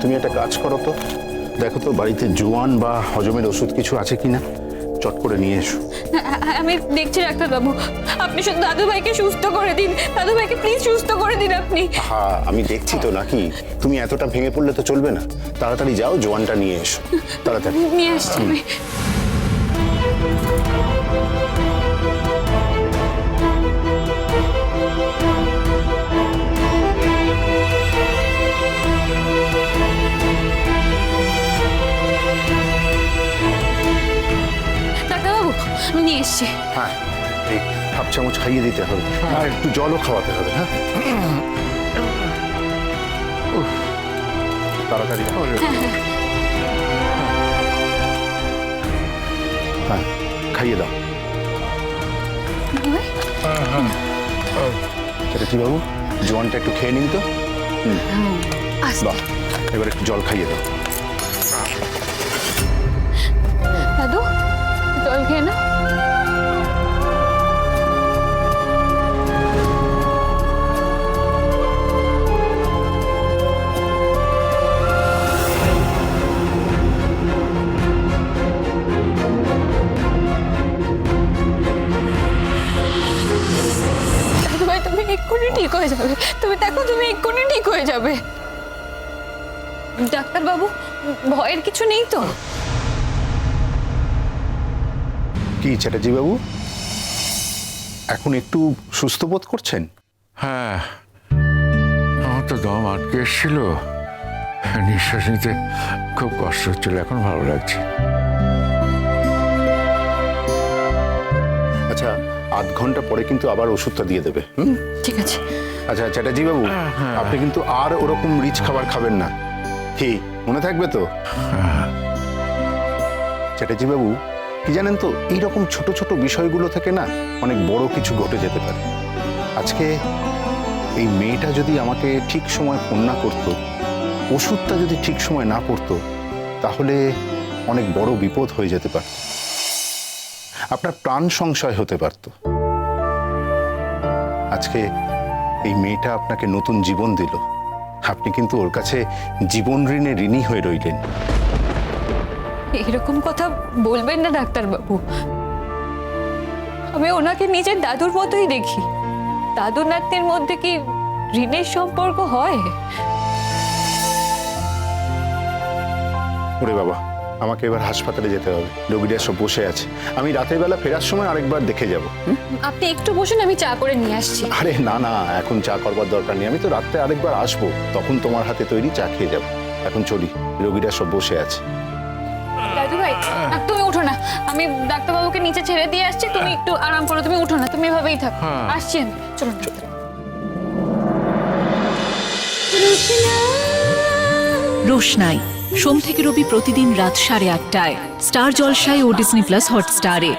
তুমি একটা কাজ করো তো। দেখো তো বাড়িতে জোয়ান বা হজমের ওষুধ কিছু আছে কিনা? চট করে নিয়ে এসো। আমি দেখছি ডাক্তারবাবু। আপনি শুধু দাদু ভাইকে সুস্থ করে দিন। দাদু ভাইকে প্লিজ সুস্থ করে দিন আপনি। হ্যাঁ আমি দেখছি তো নাকি। তুমি এতটা ভেঙে পড়লে তো চলবে না। তাড়াতাড়ি যাও জোয়ানটা নিয়ে এসো। তাড়াতাড়ি। নিয়ে আসছি নিয়ে এসছি হ্যাঁ এই হাফ চামচ খাইয়ে দিতে হবে। আর একটু জলও খাওয়াতে হবে হ্যাঁ? উফ, তাড়াতাড়ি। হ্যাঁ খাইয়ে দাও। বাবু? জোয়ানটা একটু খেয়ে নিন তো? বাহ এবার একটু জল খাইয়ে দাও। জল খেয়ে না তুমি এক্ষুনি ঠিক হয়ে যাবে। তুমি দেখো, তুমি এক্ষুনি ঠিক হয়ে যাবে। ডাক্তারবাবু, ভয়ের কিছু নেই তো? কি চ্যাটার্জি বাবু এখন একটু সুস্থ বোধ করছেন? হ্যাঁ আমার তো দম আটকে এসেছিল। নিঃশ্বাস নিতে খুব কষ্ট হচ্ছিল এখন ভালো লাগছে। আচ্ছা আধ ঘণ্টা পরে কিন্তু আবার ওষুধটা দিয়ে দেবে হুম? ঠিক আছে। আচ্ছা চ্যাটার্জি বাবু আপনি কিন্তু আর ওরকম রিচ খাবার খাবেন না। কি মনে থাকবে তো? চ্যাটার্জি বাবু কি জানেন তো, এইরকম ছোট ছোট বিষয়গুলো থেকে না অনেক বড় কিছু ঘটে যেতে পারে। আজকে এই মেয়েটা যদি আমাকে ঠিক সময় ফোন না করতো, ওষুধটা যদি ঠিক সময় না পড়তো, তাহলে অনেক বড় বিপদ হয়ে যেতে পারত। আপনার প্রাণ সংশয় হতে পারত। আজকে এই মেয়েটা আপনাকে নতুন জীবন দিল। আপনি কিন্তু ওর কাছে জীবন ঋণে ঋণী হয়ে রইলেন। এরকম কথা বলবেন না ডাক্তারবাবু। আমি ওনাকে নিজের দাদুর মতোই দেখি। দাদু নাতনির মধ্যে কি ঋণের সম্পর্ক হয়? ওরে বাবা আমাকে এবার হাসপাতালে যেতে হবে। রোগীরা সব বসে আছে। আমি রাতের বেলা ফেরার সময় আরেকবার দেখে যাব? আপনি একটু বসুন আমি চা করে নিয়ে আসছি। আরে না না এখন চা করবার দরকার নেই। আমি তো রাত্রে আরেকবার আসব। তখন তোমার হাতে তৈরি চা খেয়ে যাব। এখন চলি রোগীরা সব বসে আছে। দাদু ভাই তুমি উঠো না। আমি ডাক্তারবাবুকে নিচে ছেড়ে দিয়ে আসছি তুমি একটু আরাম করো তুমি উঠো না তুমি এভাবেই থাকো। হ্যাঁ। আসছি আমি চলুন রোশনাই সোম থেকে রবি প্রতিদিন রাত সাড়ে আটটায় স্টার জলসায় ও ডিসনি প্লাস হটস্টারে।